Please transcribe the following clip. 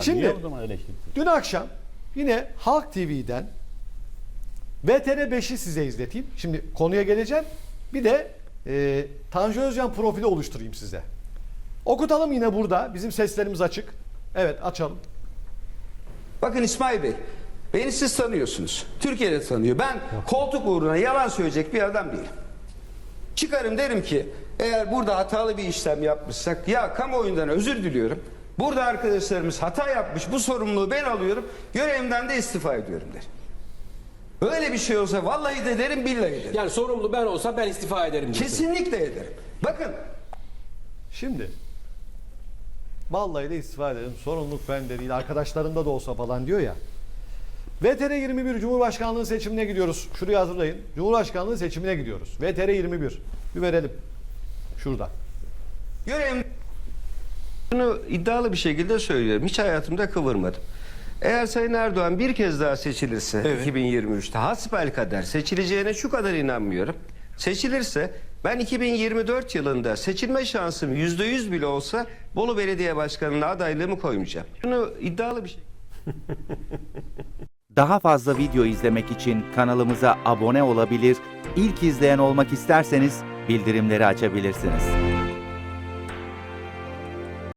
Şimdi dün akşam yine Halk TV'den VTR 5'i size izleteyim. Şimdi konuya geleceğim. Bir de e, Tanju Özcan profili oluşturayım size. Okutalım yine burada. Bizim seslerimiz açık. Evet açalım. Bakın İsmail Bey, beni siz tanıyorsunuz. Türkiye'de tanıyor. Ben koltuk uğruna yalan söyleyecek bir adam değilim. Çıkarım derim ki eğer burada hatalı bir işlem yapmışsak ya kamuoyundan özür diliyorum. Burada arkadaşlarımız hata yapmış bu sorumluluğu ben alıyorum. Görevimden de istifa ediyorum derim. Öyle bir şey olsa vallahi de derim billahi derim. Yani sorumlu ben olsam ben istifa ederim diyorsun. Kesinlikle ederim. Bakın Şimdi vallahi de istifa ederim. Sorumluluk bende değil. Arkadaşlarımda da olsa falan diyor ya. VTR 21 Cumhurbaşkanlığı seçimine gidiyoruz. Şuraya hazırlayın. Cumhurbaşkanlığı seçimine gidiyoruz. VTR 21. Bir verelim. Şurada. Görevim bunu iddialı bir şekilde söylüyorum. Hiç hayatımda kıvırmadım. Eğer Sayın Erdoğan bir kez daha seçilirse 2023'te hasbel kadar seçileceğine şu kadar inanmıyorum. Seçilirse ben 2024 yılında seçilme şansım %100 bile olsa Bolu Belediye Başkanı'na adaylığımı koymayacağım. Bunu iddialı bir şey. Daha fazla video izlemek için kanalımıza abone olabilir, ilk izleyen olmak isterseniz bildirimleri açabilirsiniz.